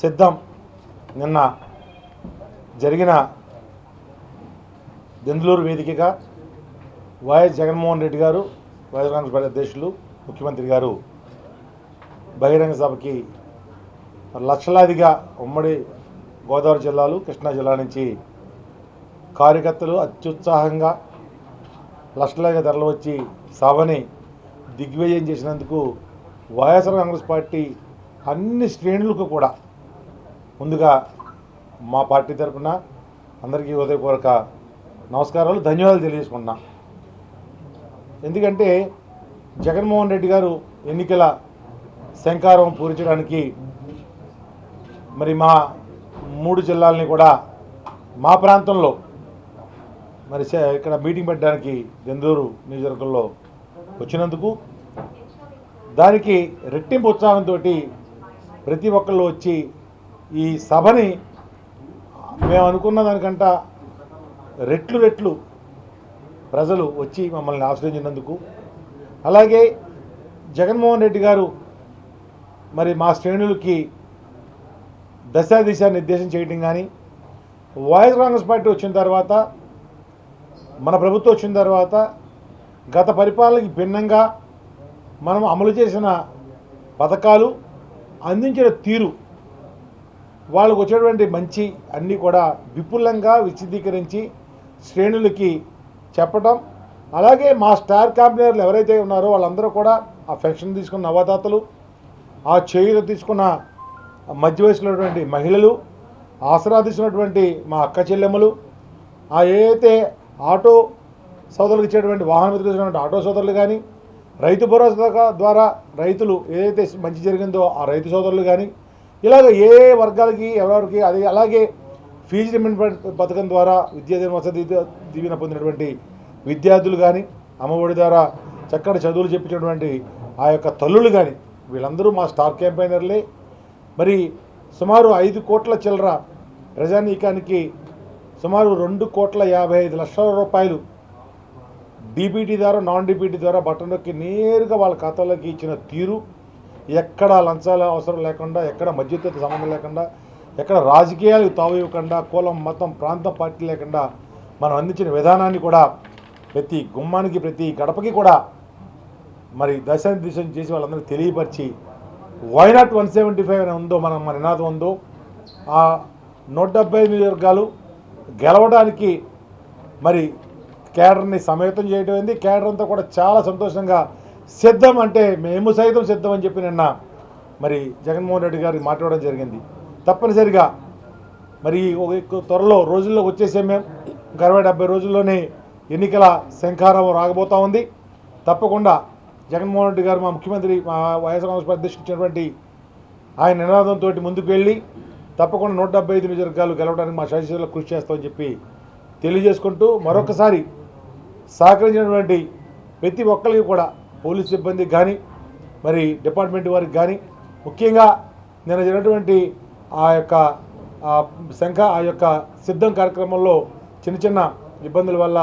సిద్ధం. నిన్న జరిగిన దెందులూరు వేదికగా వైఎస్ జగన్మోహన్ రెడ్డి గారు వైఎస్ కాంగ్రెస్ పార్టీ అధ్యక్షులు ముఖ్యమంత్రి గారు బహిరంగ సభకి లక్షలాదిగా ఉమ్మడి గోదావరి జిల్లాలు కృష్ణా జిల్లా నుంచి కార్యకర్తలు అత్యుత్సాహంగా లక్షలాదిగా తరలివచ్చి సభని దిగ్విజయం చేసినందుకు వైఎస్ఆర్ కాంగ్రెస్ పార్టీ అన్ని శ్రేణులకు కూడా ముందుగా మా పార్టీ తరఫున అందరికీ హృదయపూర్వక నమస్కారాలు ధన్యవాదాలు తెలియజేసుకుంటున్నా. ఎందుకంటే జగన్మోహన్ రెడ్డి గారు ఎన్నికల శంకారం పూరించడానికి మరి మా మూడు జిల్లాలని కూడా మా ప్రాంతంలో మరి ఇక్కడ మీటింగ్ పెట్టడానికి దెందూరు నియోజకవర్గంలో వచ్చినందుకు దానికి రెట్టింపు ఉత్సాహంతో ప్రతి ఒక్కళ్ళు వచ్చి ఈ సభని మేము అనుకున్న దానికంట రెట్లు రెట్లు ప్రజలు వచ్చి మమ్మల్ని ఆశ్రయించినందుకు అలాగే జగన్మోహన్ రెడ్డి గారు మరి మా శ్రేణులకి దశ దిశ నిర్దేశం చేయటం కానీ వాయిస్ కాంగ్రెస్ పార్టీ వచ్చిన తర్వాత మన ప్రభుత్వం వచ్చిన తర్వాత గత పరిపాలనకి భిన్నంగా మనం అమలు చేసిన పథకాలు అందించిన తీరు వాళ్ళకు వచ్చేటువంటి మంచి అన్నీ కూడా విపులంగా విశదీకరించి శ్రేణులకి చెప్పడం అలాగే మా స్టార్ కాంపెనీర్లు ఎవరైతే ఉన్నారో వాళ్ళందరూ కూడా ఆ పెన్షన్ తీసుకున్న నవదాతలు ఆ చేయులు తీసుకున్న మధ్య వయసులో ఉన్నటువంటి మహిళలు ఆసరా తీసుకున్నటువంటి మా అక్క చెల్లెమ్మలు ఆ ఏదైతే ఆటో సోదరులకు ఇచ్చేటువంటి వాహన తీసుకున్నటువంటి ఆటో సోదరులు కానీ రైతు భరోసా ద్వారా రైతులు ఏదైతే మంచి జరిగిందో ఆ రైతు సోదరులు కానీ ఇలాగ ఏ వర్గాలకి ఎవరెవరికి అది అలాగే ఫీజు రిమెంట్ పథకం ద్వారా విద్యాదీన వసతి దీవెన పొందినటువంటి విద్యార్థులు కానీ అమ్మఒడి ద్వారా చక్కటి చదువులు చెప్పించినటువంటి ఆ యొక్క తల్లులు కానీ వీళ్ళందరూ మా స్టార్ క్యాంపైనర్లే మరి సుమారు ఐదు కోట్ల చిల్లర ప్రజానీకానికి సుమారు రెండు కోట్ల యాభై ఐదు లక్షల రూపాయలు డీబీటీ ద్వారా నాన్ డీబీటీ ద్వారా బటన్ నొక్కి నేరుగా వాళ్ళ ఖాతాలోకి ఇచ్చిన తీరు ఎక్కడ లంచాల అవసరం లేకుండా ఎక్కడ మధ్యతరగతి సంబంధం లేకుండా ఎక్కడ రాజకీయాలకు తావివ్వకుండా కులం మతం ప్రాంతం పార్టీ లేకుండా మనం అందించిన విధానాన్ని కూడా ప్రతి గుమ్మానికి ప్రతి గడపకి కూడా మరి దశ దిశ చేసి వాళ్ళందరికీ తెలియపరిచి why not one seventy five అని ఉందో మనం మన నినాదం ఉందో ఆ నూట డెబ్బై ఐదు నియోజకవర్గాలు గెలవడానికి మరి కేడర్ని సమేతం చేయడం అయింది కేడర్ అంతా కూడా చాలా సంతోషంగా సిద్ధం అంటే మేము సైతం సిద్ధం అని చెప్పి నిన్న మరి జగన్మోహన్ రెడ్డి గారికి మాట్లాడడం జరిగింది. తప్పనిసరిగా మరి ఒక త్వరలో రోజుల్లో వచ్చేసే మేము. ఒక అరవై డెబ్బై రోజుల్లోనే ఎన్నికల శంఖారం రాగబోతా ఉంది. తప్పకుండా జగన్మోహన్ రెడ్డి గారు మా ముఖ్యమంత్రి మా వైఎస్ కాంగ్రెస్ పార్టీ ఆయన నినాదంతో ముందుకు వెళ్ళి తప్పకుండా నూట డెబ్బై ఐదు నియోజకవర్గాలు గెలవడానికి మా శాసనసభలో కృషి చేస్తామని చెప్పి తెలియజేసుకుంటూ మరొకసారి సహకరించినటువంటి ప్రతి ఒక్కరికి కూడా పోలీస్ సిబ్బందికి కానీ మరి డిపార్ట్మెంట్ వారికి కానీ ముఖ్యంగా నిన్న జరిగినటువంటి ఆ యొక్క శంఖ ఆ యొక్క సిద్ధం కార్యక్రమంలో చిన్న చిన్న ఇబ్బందుల వల్ల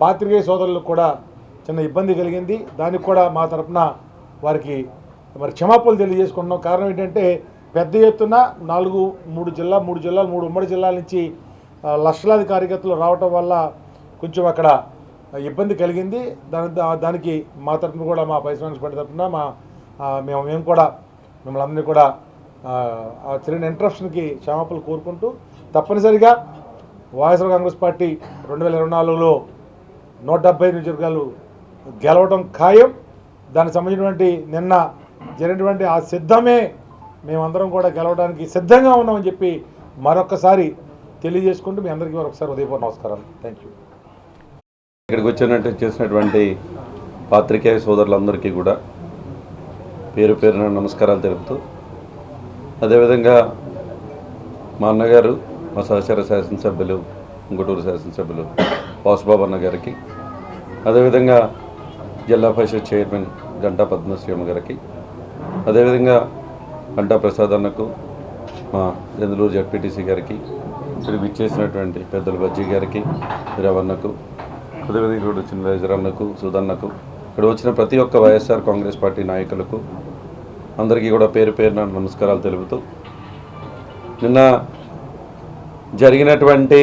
పాత్రికేయ సోదరులకు కూడా చిన్న ఇబ్బంది కలిగింది. దానికి కూడా మా తరపున వారికి మరి క్షమాపణలు తెలియజేసుకుంటున్నాం. కారణం ఏంటంటే పెద్ద ఎత్తున నాలుగు మూడు జిల్లా మూడు జిల్లాలు మూడు ఉమ్మడి జిల్లాల నుంచి లక్షలాది కార్యకర్తలు రావటం వల్ల కొంచెం అక్కడ ఇబ్బంది కలిగింది. దాని దానికి మా తరపున కూడా మా పరిశ్రమ పడి తరపున మా మేము మేము కూడా మిమ్మల్ని అందరినీ కూడా ఆ, చిన్న ఇంట్రప్షన్కి క్షమాపణలు కోరుకుంటూ తప్పనిసరిగా వైఎస్ఆర్ కాంగ్రెస్ పార్టీ రెండు వేల ఇరవై నాలుగులో నూట డెబ్బై నియోజకవర్గాలు గెలవడం ఖాయం. దానికి సంబంధించినటువంటి నిన్న జరిగినటువంటి ఆ సిద్ధమే మేమందరం కూడా గెలవడానికి సిద్ధంగా ఉన్నామని చెప్పి మరొకసారి తెలియజేసుకుంటూ మీ అందరికీ మరొకసారి ఉదయపూర్ నమస్కారాలు. థ్యాంక్ యూ ఇక్కడికి వచ్చినట్టు చేసినటువంటి పాత్రికేయ సోదరులందరికీ కూడా పేరు పేరున నమస్కారాలు తెలుపుతూ అదేవిధంగా మా అన్నగారు మా సహచర శాసనసభ్యులు గుంటూరు శాసనసభ్యులు వాసుబాబు అన్న గారికి అదేవిధంగా జిల్లా పరిషత్ చైర్మన్ గంటా పద్మశ్రీమ గారికి అదేవిధంగా గంటా ప్రసాద్ అన్నకు మా చంద్రూరు జడ్పీటీసీ గారికి ఇక్కడికి ఇచ్చేసినటువంటి పెద్దల బజ్జీ గారికి రవణకు ప్రతినిధులు ఇక్కడ వచ్చిన రైజరన్నకు సుధన్నకు ఇక్కడ వచ్చిన ప్రతి ఒక్క వైఎస్ఆర్ కాంగ్రెస్ పార్టీ నాయకులకు అందరికీ కూడా పేరు పేరున నమస్కారాలు తెలుపుతూ నిన్న జరిగినటువంటి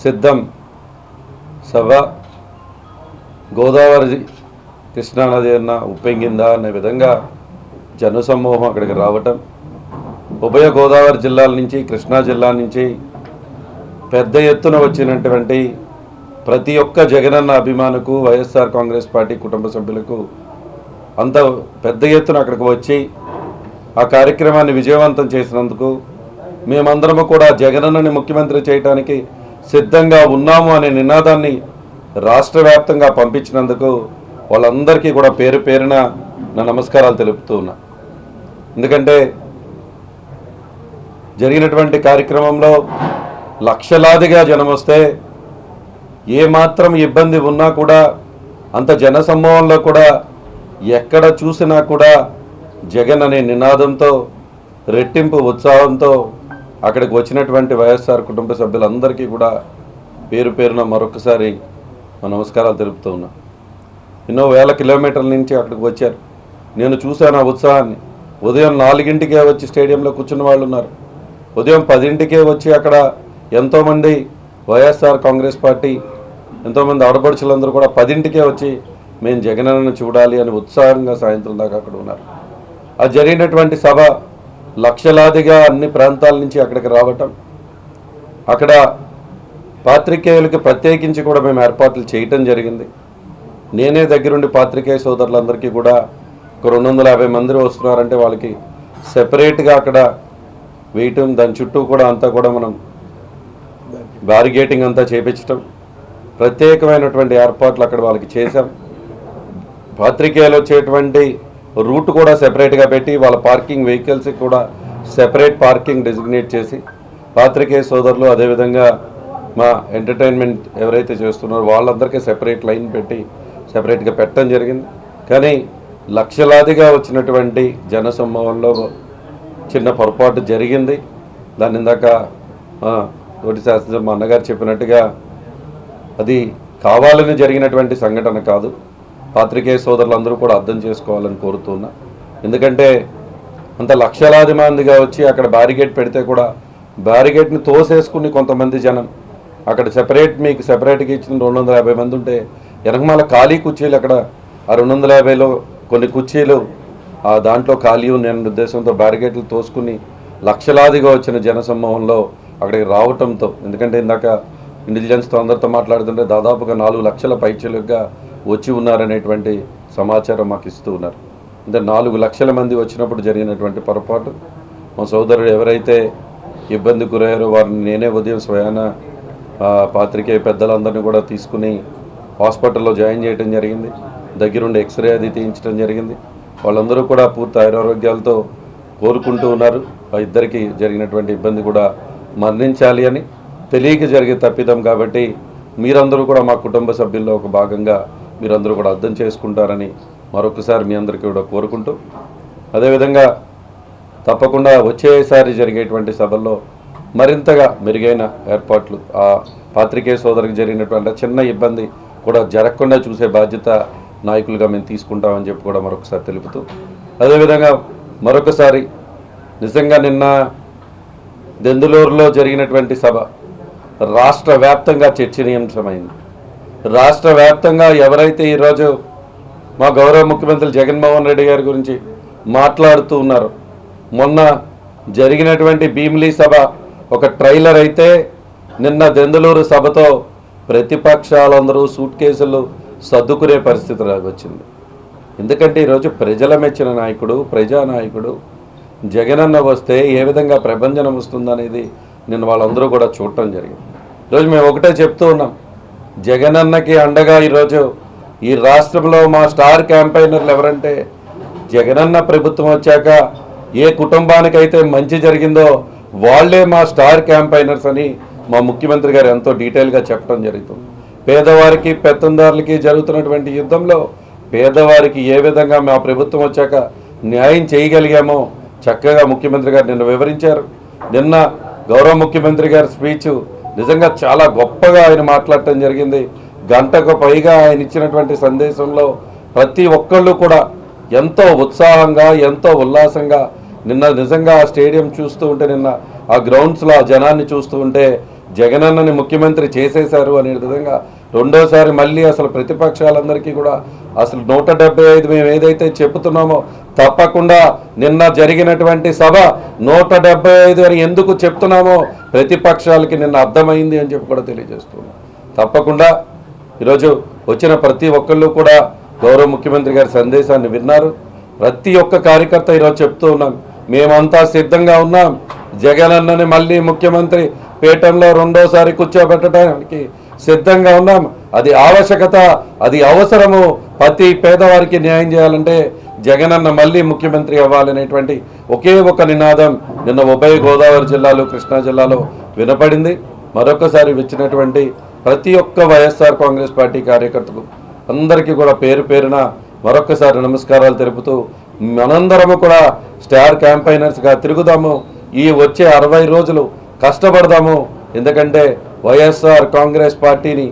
సిద్ధం సభ గోదావరి కృష్ణానది అన్న ఉప్పెంగిందా అనే విధంగా జనసమూహం అక్కడికి రావటం ఉభయ గోదావరి జిల్లాల నుంచి కృష్ణా జిల్లా నుంచి పెద్ద ఎత్తున వచ్చినటువంటి ప్రతి ఒక్క జగనన్న అభిమానుకు వైఎస్ఆర్ కాంగ్రెస్ పార్టీ కుటుంబ సభ్యులకు అంత పెద్ద ఎత్తున అక్కడికి వచ్చి ఆ కార్యక్రమాన్ని విజయవంతం చేసినందుకు మేమందరము కూడా జగనన్నని ముఖ్యమంత్రి చేయడానికి సిద్ధంగా ఉన్నాము అనే నినాదాన్ని రాష్ట్ర వ్యాప్తంగా పంపించినందుకు వాళ్ళందరికీ కూడా పేరు పేరున నా నమస్కారాలు తెలుపుతూ ఉన్నా. ఎందుకంటే జరిగినటువంటి కార్యక్రమంలో లక్షలాదిగా జనం వస్తే ఏ మాత్రం ఇబ్బంది ఉన్నా కూడా అంత జనసమూహంలో కూడా ఎక్కడ చూసినా కూడా జగన్ అనే నినాదంతో రెట్టింపు ఉత్సాహంతో అక్కడికి వచ్చినటువంటి వైఎస్ఆర్ కుటుంబ సభ్యులందరికీ కూడా పేరు పేరున మరొకసారి మా నమస్కారాలు తెలుపుతూ ఉన్నా. ఎన్నో వేల కిలోమీటర్ల నుంచి అక్కడికి వచ్చారు. నేను చూశాను ఆ ఉత్సాహాన్ని. ఉదయం నాలుగింటికే వచ్చి స్టేడియంలో కూర్చున్న వాళ్ళు ఉన్నారు. ఉదయం పదింటికే వచ్చి అక్కడ ఎంతోమంది వైఎస్ఆర్ కాంగ్రెస్ పార్టీ ఎంతోమంది ఆడపడుచులందరూ కూడా పదింటికే వచ్చి మేము జగనన్నను చూడాలి అని ఉత్సాహంగా సాయంత్రం దాకా అక్కడ ఉన్నారు. ఆ జరిగినటువంటి సభ లక్షలాదిగా అన్ని ప్రాంతాల నుంచి అక్కడికి రావటం అక్కడ పాత్రికేయులకి ప్రత్యేకించి కూడా మేము ఏర్పాట్లు చేయటం జరిగింది. నేనే దగ్గరుండి పాత్రికేయ సోదరులందరికీ కూడా ఒక రెండు వందల యాభై మంది వస్తున్నారంటే వాళ్ళకి సెపరేట్గా అక్కడ వేయటం దాని చుట్టూ కూడా అంతా కూడా మనం బ్యారిగేటింగ్ అంతా చేపించటం ప్రత్యేకమైనటువంటి ఏర్పాట్లు అక్కడ వాళ్ళకి చేశాం. పాత్రికేయులు వచ్చేటువంటి రూట్ కూడా సెపరేట్గా పెట్టి వాళ్ళ పార్కింగ్ వెహికల్స్కి కూడా సెపరేట్ పార్కింగ్ డెసిగ్నేట్ చేసి పాత్రికేయ సోదరులు అదేవిధంగా మా ఎంటర్టైన్మెంట్ ఎవరైతే చేస్తున్నారో వాళ్ళందరికీ సెపరేట్ లైన్ పెట్టి సెపరేట్గా పెట్టడం జరిగింది. కానీ లక్షలాదిగా వచ్చినటువంటి జనసమూహంలో చిన్న పొరపాటు జరిగింది. దాని ఇందాక ఆ, తోటి మా అన్నగారు చెప్పినట్టుగా అది కావాలని జరిగినటువంటి సంఘటన కాదు. పాత్రికేయ సోదరులందరూ కూడా అర్థం చేసుకోవాలని కోరుతున్నా. ఎందుకంటే అంత లక్షలాది మందిగా వచ్చి అక్కడ బ్యారిగేట్ పెడితే కూడా బ్యారిగేట్ని తోసేసుకుని కొంతమంది జనం అక్కడ సెపరేట్ మీకు సెపరేట్గా ఇచ్చిన రెండు వందల యాభై మంది ఉంటే వెనకమాల ఖాళీ కుర్చీలు అక్కడ ఆ రెండు వందల యాభైలో కొన్ని కుర్చీలు ఆ దాంట్లో ఖాళీ ఉన్న ఉద్దేశంతో బ్యారిగేట్లు తోసుకుని లక్షలాదిగా వచ్చిన జనసమూహంలో అక్కడికి రావటంతో. ఎందుకంటే ఇందాక ఇంటెలిజెన్స్తో అందరితో మాట్లాడుతుంటే దాదాపుగా నాలుగు లక్షల పైచలుగా వచ్చి ఉన్నారనేటువంటి సమాచారం మాకు ఇస్తూ ఉన్నారు. అంటే నాలుగు లక్షల మంది వచ్చినప్పుడు జరిగినటువంటి పొరపాటు. మా సోదరుడు ఎవరైతే ఇబ్బంది గురయ్యారో వారిని నేనే ఉదయం స్వయాన పాత్రికే పాత్రికేయ పెద్దలందరినీ కూడా తీసుకుని హాస్పిటల్లో జాయిన్ చేయడం జరిగింది. దగ్గరుండి ఎక్స్రే అది తీయించడం జరిగింది. వాళ్ళందరూ కూడా పూర్తి ఆయురారోగ్యాలతో కోరుకుంటూ ఉన్నారు. ఆ ఇద్దరికి జరిగినటువంటి ఇబ్బంది కూడా మరణించాలి అని తెలియక జరిగే తప్పిదం కాబట్టి మీరందరూ కూడా మా కుటుంబ సభ్యుల్లో ఒక భాగంగా మీరందరూ కూడా అర్థం చేసుకుంటారని మరొకసారి మీ అందరికీ కూడా కోరుకుంటూ అదేవిధంగా తప్పకుండా వచ్చేసారి జరిగేటువంటి సభల్లో మరింతగా మెరుగైన ఏర్పాట్లు ఆ పాత్రికేయ సోదరికి జరిగినటువంటి చిన్న ఇబ్బంది కూడా జరగకుండా చూసే బాధ్యత నాయకులుగా మేము తీసుకుంటామని చెప్పి కూడా మరొకసారి తెలుపుతూ అదేవిధంగా మరొకసారి నిజంగా నిన్న దెందులూరులో జరిగినటువంటి సభ రాష్ట్ర వ్యాప్తంగా చర్చనీయాంశమైంది. రాష్ట్ర వ్యాప్తంగా ఎవరైతే ఈరోజు మా గౌరవ ముఖ్యమంత్రి జగన్మోహన్ రెడ్డి గారి గురించి మాట్లాడుతూ ఉన్నారు మొన్న జరిగినటువంటి భీమిలీ సభ ఒక ట్రైలర్ అయితే నిన్న దెందులూరు సభతో ప్రతిపక్షాలందరూ సూట్ కేసులు సర్దుకునే పరిస్థితి వచ్చింది ఎందుకంటే ఈరోజు ప్రజల మెచ్చిన నాయకుడు ప్రజానాయకుడు జగనన్న వస్తే ఏ విధంగా ప్రభంజనం వస్తుందనేది నిన్న వాళ్ళందరూ కూడా చూడటం జరిగింది. ఈరోజు మేము ఒకటే చెప్తూ ఉన్నాం. జగనన్నకి అండగా ఈరోజు ఈ రాష్ట్రంలో మా స్టార్ క్యాంపైనర్లు ఎవరంటే జగనన్న ప్రభుత్వం వచ్చాక ఏ కుటుంబానికైతే మంచి జరిగిందో వాళ్ళే మా స్టార్ క్యాంపైనర్స్ అని మా ముఖ్యమంత్రి గారు ఎంతో డీటెయిల్గా చెప్పడం జరుగుతుంది. పేదవారికి పెత్తందారులకి జరుగుతున్నటువంటి యుద్ధంలో పేదవారికి ఏ విధంగా మా ప్రభుత్వం వచ్చాక న్యాయం చేయగలిగామో చక్కగా ముఖ్యమంత్రి గారు నిన్న వివరించారు. నిన్న గౌరవ ముఖ్యమంత్రి గారి స్పీచ్ నిజంగా చాలా గొప్పగా ఆయన మాట్లాడటం జరిగింది. గంటకు పైగా ఆయన ఇచ్చినటువంటి సందేశంలో ప్రతి ఒక్కళ్ళు కూడా ఎంతో ఉత్సాహంగా ఎంతో ఉల్లాసంగా నిన్న నిజంగా ఆ స్టేడియం చూస్తూ ఉంటే నిన్న ఆ గ్రౌండ్స్లో ఆ జనాన్ని చూస్తూ ఉంటే జగనన్నని ముఖ్యమంత్రి చేసేశారు అనే విధంగా రెండోసారి మళ్ళీ అసలు ప్రతిపక్షాలందరికీ కూడా అసలు నూట డెబ్బై ఐదు మేము ఏదైతే చెప్తున్నామో తప్పకుండా నిన్న జరిగినటువంటి సభ నూట డెబ్బై ఐదు అని ఎందుకు చెప్తున్నామో ప్రతిపక్షాలకి నిన్న అర్థమైంది అని చెప్పి కూడా తెలియజేస్తున్నాం. తప్పకుండా ఈరోజు వచ్చిన ప్రతి ఒక్కళ్ళు కూడా గౌరవ ముఖ్యమంత్రి గారి సందేశాన్ని విన్నారు. ప్రతి ఒక్క కార్యకర్త ఈరోజు చెప్తూ ఉన్నాం. మేమంతా సిద్ధంగా ఉన్నాం. జగన్ అన్నని మళ్ళీ ముఖ్యమంత్రి పీఠంలో రెండోసారి కూర్చోబెట్టడానికి సిద్ధంగా ఉన్నాం. అది ఆవశ్యకత అది అవసరము. ప్రతి పేదవారికి న్యాయం చేయాలంటే జగనన్న మళ్ళీ ముఖ్యమంత్రి అవ్వాలనేటువంటి ఒకే ఒక నినాదం నిన్న ఉభయ గోదావరి జిల్లాలో కృష్ణా జిల్లాలో వినపడింది. మరొకసారి వచ్చినటువంటి ప్రతి ఒక్క వైఎస్ఆర్ కాంగ్రెస్ పార్టీ కార్యకర్తకు అందరికీ కూడా పేరు పేరున మరొకసారి నమస్కారాలు తెలుపుతూ మనందరము కూడా స్టార్ క్యాంపైనర్స్గా తిరుగుదాము. ఈ వచ్చే అరవై రోజులు కష్టపడదాము. ఎందుకంటే వైఎస్ఆర్ కాంగ్రెస్ పార్టీని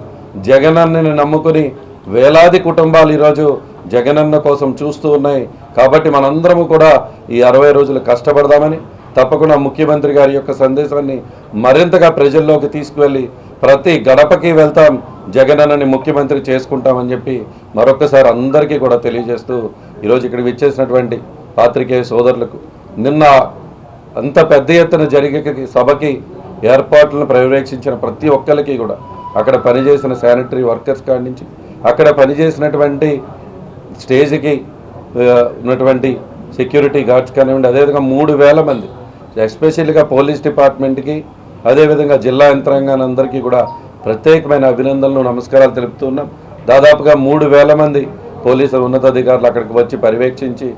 జగనన్నని నమ్ముకుని వేలాది కుటుంబాలు ఈరోజు జగనన్న కోసం చూస్తూ ఉన్నాయి. కాబట్టి మనందరము కూడా ఈ అరవై రోజులు కష్టపడదామని తప్పకుండా ముఖ్యమంత్రి గారి యొక్క సందేశాన్ని మరింతగా ప్రజల్లోకి తీసుకువెళ్ళి ప్రతి గడపకి వెళ్తాం జగనన్నని ముఖ్యమంత్రి చేసుకుంటామని చెప్పి మరొకసారి అందరికీ కూడా తెలియజేస్తూ ఈరోజు ఇక్కడ విచ్చేసినటువంటి పాత్రికేయ సోదరులకు నిన్న అంత పెద్ద ఎత్తున జరిగే సభకి ఏర్పాట్లను పర్యవేక్షించిన ప్రతి ఒక్కరికి కూడా అక్కడ పనిచేసిన శానిటరీ వర్కర్స్ కాడి నుంచి అక్కడ పనిచేసినటువంటి స్టేజ్కి ఉన్నటువంటి సెక్యూరిటీ గార్డ్స్ కానివ్వండి అదేవిధంగా మూడు వేల మంది ఎస్పెషల్గా పోలీస్ డిపార్ట్మెంట్కి అదేవిధంగా జిల్లా యంత్రాంగానందరికీ కూడా ప్రత్యేకమైన అభినందనలు నమస్కారాలు తెలుపుతున్నాం దాదాపుగా మూడు వేల మంది పోలీసు ఉన్నతాధికారులు అక్కడికి వచ్చి పర్యవేక్షించి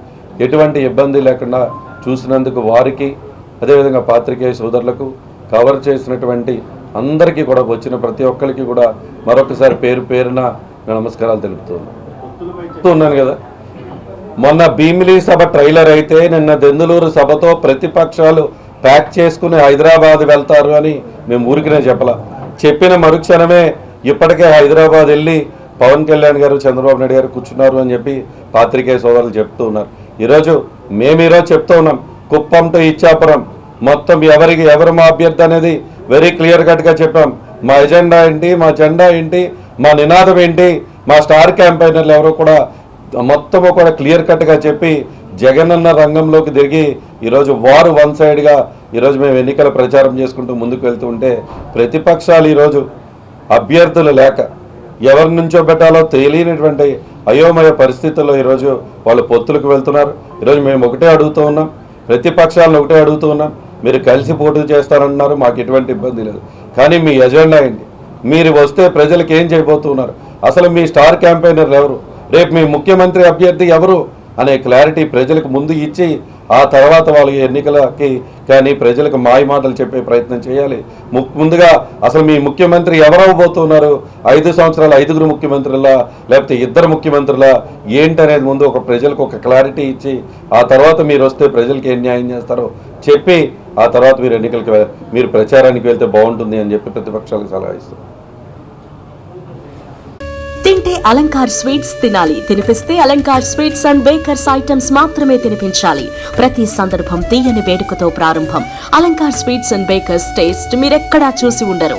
ఎటువంటి ఇబ్బంది లేకుండా చూసినందుకు వారికి అదేవిధంగా పాత్రికేయ సోదరులకు కవర్ చేసినటువంటి అందరికీ కూడా వచ్చిన ప్రతి ఒక్కరికి కూడా మరొకసారి పేరు పేరున నమస్కారాలు తెలుపుతున్నాను. చెప్తున్నాను కదా. మొన్న భీమిలి సభ ట్రైలర్ అయితే నిన్న దెందులూరు సభతో ప్రతిపక్షాలు ప్యాక్ చేసుకుని హైదరాబాద్ వెళ్తారు అని మేము ఊరికినే చెప్పలా. చెప్పిన మరుక్షణమే ఇప్పటికే హైదరాబాద్ వెళ్ళి పవన్ కళ్యాణ్ గారు చంద్రబాబు నాయుడు గారు కూర్చున్నారు అని చెప్పి పాత్రికేయ సోదరులు చెప్తూ ఉన్నారు ఈరోజు మేము ఈరోజు చెప్తూ ఉన్నాం. కుప్పం టు ఇచ్చాపురం మొత్తం ఎవరికి ఎవరు మా అభ్యర్థి అనేది వెరీ క్లియర్ కట్గా చెప్పాం. మా ఎజెండా ఏంటి మా జెండా ఏంటి మా నినాదం ఏంటి మా స్టార్ క్యాంపైనర్లు ఎవరు కూడా మొత్తము కూడా క్లియర్ కట్గా చెప్పి జగనన్న రంగంలోకి తిరిగి ఈరోజు వారు వన్ సైడ్గా ఈరోజు మేము ఎన్నికల ప్రచారం చేసుకుంటూ ముందుకు వెళ్తూ ఉంటే ప్రతిపక్షాలు ఈరోజు అభ్యర్థులు లేక ఎవరి నుంచో పెట్టాలో తెలియనటువంటి అయోమయ పరిస్థితుల్లో ఈరోజు వాళ్ళు పొత్తులకు వెళ్తున్నారు. ఈరోజు మేము ఒకటే అడుగుతూ ఉన్నాం. ప్రతిపక్షాలను ఒకటే అడుగుతూ ఉన్నాం. మీరు కలిసి పోటీ చేస్తారంటున్నారు మాకు ఎటువంటి ఇబ్బంది లేదు. కానీ మీ ఎజెండా ఏంటి? మీరు వస్తే ప్రజలకు ఏం చేయబోతున్నారు? అసలు మీ స్టార్ క్యాంపెయినర్లు ఎవరు? రేపు మీ ముఖ్యమంత్రి అభ్యర్థి ఎవరు? అనే క్లారిటీ ప్రజలకు ముందు ఇచ్చి ఆ తర్వాత వాళ్ళు ఎన్నికలకి కానీ ప్రజలకు మాయమాటలు చెప్పే ప్రయత్నం చేయాలి. ము- ముందుగా అసలు మీ ముఖ్యమంత్రి ఎవరవబోతున్నారు ఐదు సంవత్సరాలు ఐదుగురు ముఖ్యమంత్రులా లేకపోతే ఇద్దరు ముఖ్యమంత్రులా? ఏంటనేది ముందు ఒక ప్రజలకు ఒక క్లారిటీ ఇచ్చి ఆ తర్వాత మీరు వస్తే ప్రజలకు ఏం న్యాయం చేస్తారో చెప్పి ఆ తర్వాత మీరు ఎన్నికలకు మీరు ప్రచారానికి వెళ్తే బాగుంటుంది అని చెప్పి ప్రతిపక్షాలకు సలహా ఇస్తారు. తింటే అలంకార్ స్వీట్స్ తినాలి. తినిపిస్తే Alankar sweets and bakers items మాత్రమే తినిపించాలి. ప్రతి సందర్భం తీయని వేడుకతో ప్రారంభం. Alankar sweets and bakers taste మీరెక్కడా చూసి ఉండరు.